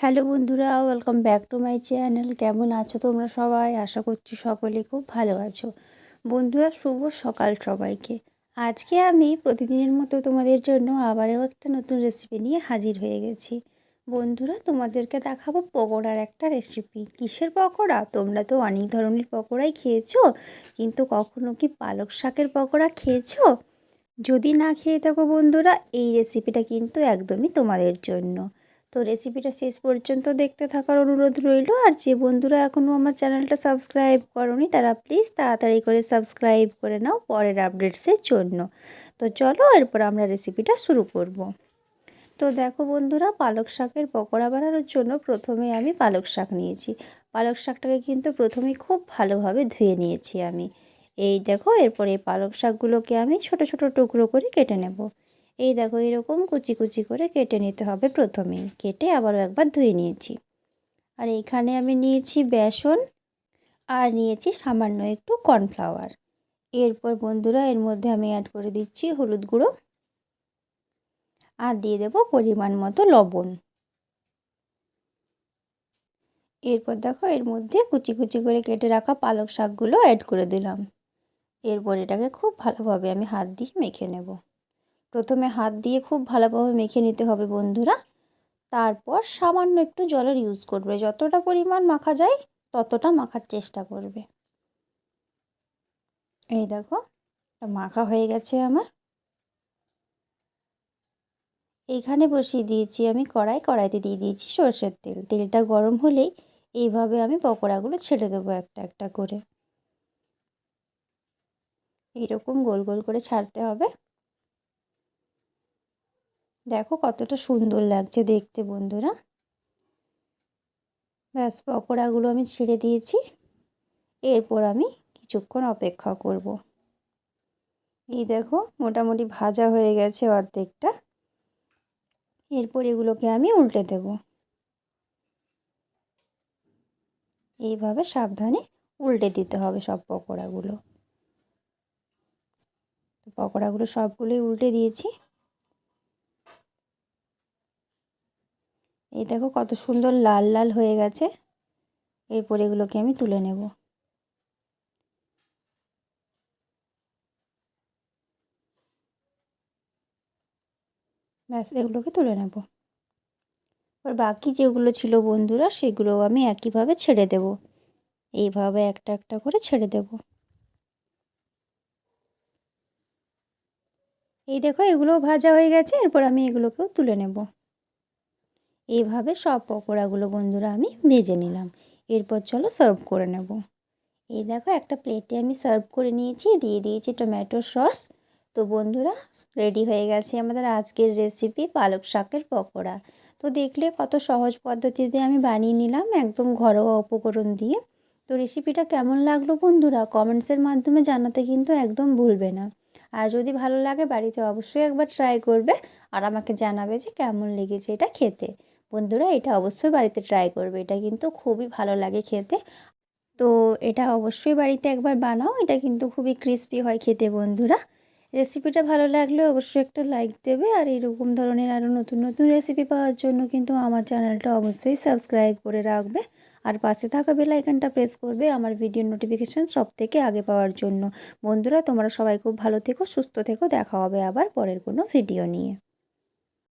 Hello বন্ধুরা, welcome back to my channel. কেমন আছো তোমরা সবাই? আশা করছি সকলে খুব ভালো আছো। বন্ধুরা, শুভ সকাল সবাইকে। আজকে আমি প্রতিদিনের মতো তোমাদের জন্য আবারও একটা নতুন রেসিপি নিয়ে হাজির হয়ে গেছি। বন্ধুরা, তোমাদেরকে দেখাবো পকোড়ার একটা রেসিপি কিসের পকোড়া? তোমরা তো অনেক ধরনের পকোড়াই খেয়েছো, কিন্তু কখনো কি পালক শাকের পকোড়া খেয়েছো? যদি না খেয়ে থাকো বন্ধুরা, এই রেসিপিটা কিন্তু একদমই তোমাদের জন্য। তো রেসিপিটা শেষ পর্যন্ত দেখতে থাকার অনুরোধ রইল। আর যে বন্ধুরা এখনও আমার চ্যানেলটা সাবস্ক্রাইব করনি, তারা প্লিজ তাড়াতাড়ি করে সাবস্ক্রাইব করে নাও পরের আপডেটসের জন্য। তো চলো এরপর আমরা রেসিপিটা শুরু করব। তো দেখো বন্ধুরা, পালক শাকের পকোড়া বানানোর জন্য প্রথমে আমি পালক শাক নিয়েছি। পালক শাকটাকে কিন্তু প্রথমেই খুব ভালোভাবে ধুয়ে নিয়েছি আমি। এই দেখো, এরপরে পালক শাকগুলোকে আমি ছোট ছোট টুকরো করে কেটে নেব। এই দেখো এরকম কুচি কুচি করে কেটে নিতে হবে প্রথমেই কেটে আবারও একবার ধুয়ে নিয়েছি। আর এইখানে আমি নিয়েছি বেসন আর নিয়েছি সামান্য একটু কর্নফ্লাওয়ার। এরপর বন্ধুরা এর মধ্যে আমি অ্যাড করে দিচ্ছি হলুদ গুঁড়ো আর দিয়ে দেবো পরিমাণ মতো লবণ। এরপর দেখো এর মধ্যে কুচি কুচি করে কেটে রাখা পালক শাকগুলো অ্যাড করে দিলাম। এরপর এটাকে খুব ভালোভাবে আমি হাত দিয়ে মেখে নেব। প্রথমে হাত দিয়ে খুব ভালোভাবে মেখে নিতে হবে বন্ধুরা। তারপর সামান্য একটু জলের ইউজ করবে। যতটা পরিমাণ মাখা যায়, ততটা মাখার চেষ্টা করবে। এই দেখো মাখা হয়ে গেছে আমার। এইখানে বসিয়ে দিয়েছি আমি কড়াই, কড়াইতে দিয়ে দিয়েছি সর্ষের তেল। তেলটা গরম হলেই এইভাবে আমি পকোড়াগুলো ছেড়ে দেবো একটা একটা করে। এইরকম গোল গোল করে ছাড়তে হবে। দেখো কতটা সুন্দর লাগছে দেখতে বন্ধুরা। ব্যাস, পকোড়াগুলো আমি ছেড়ে দিয়েছি। এরপর আমি কিছুক্ষণ অপেক্ষা করব। এই দেখো, মোটামুটি ভাজা হয়ে গেছে অর্ধেকটা। এরপর এগুলোকে আমি উল্টে দেব। এইভাবে সাবধানে উল্টে দিতে হবে সব পকোড়াগুলো। পকোড়াগুলো সবগুলোই উল্টে দিয়েছি। এই দেখো কত সুন্দর লাল লাল হয়ে গেছে। এরপর এগুলোকে আমি তুলে নেব। ব্যাস, এগুলোকে তুলে নেব। আর বাকি যেগুলো ছিল বন্ধুরা, সেগুলোও আমি একইভাবে ছেড়ে দেব। এইভাবে একটা একটা করে ছেড়ে দেব। এই দেখো এগুলোও ভাজা হয়ে গেছে, এরপর আমি এগুলোকেও তুলে নেব। এইভাবে সব পকোড়াগুলো বন্ধুরা আমি ভেজে নিলাম। এরপর চলো সার্ভ করে নেব। এই দেখো একটা প্লেটে আমি সার্ভ করে নিয়েছি, দিয়ে দিয়েছি টমেটো সস। তো বন্ধুরা, রেডি হয়ে গেছে আমাদের আজকের রেসিপি পালক শাকের পকোড়া। তো দেখলে কত সহজ পদ্ধতিতে আমি বানিয়ে নিলাম একদম ঘরোয়া উপকরণ দিয়ে। তো রেসিপিটা কেমন লাগল বন্ধুরা? কমেন্টসের মাধ্যমে জানাতে কিন্তু একদম ভুলবে না। আর যদি ভালো লাগে বাড়িতে অবশ্যই একবার ট্রাই করবে আর আমাকে জানাবে যে কেমন লেগেছে এটা খেতে। বন্ধুরা, এটা অবশ্যই বাড়িতে ট্রাই করবে, এটা কিন্তু খুবই ভালো লাগে খেতে। তো এটা অবশ্যই বাড়িতে একবার বানাও, এটা কিন্তু খুবই ক্রিস্পি হয় খেতে বন্ধুরা। রেসিপিটা ভালো লাগলে অবশ্যই একটা লাইক দেবে। আর এরকম ধরনের আরও নতুন নতুন রেসিপি পাওয়ার জন্য কিন্তু আমার চ্যানেলটা অবশ্যই সাবস্ক্রাইব করে রাখবে। আর পাশে থাকা বেল আইকনটা প্রেস করবে আমার ভিডিও নোটিফিকেশান সব থেকে আগে পাওয়ার জন্য। বন্ধুরা, তোমরা সবাই খুব ভালো থেকো, সুস্থ থেকো। দেখা হবে আবার পরের কোনো ভিডিও নিয়ে।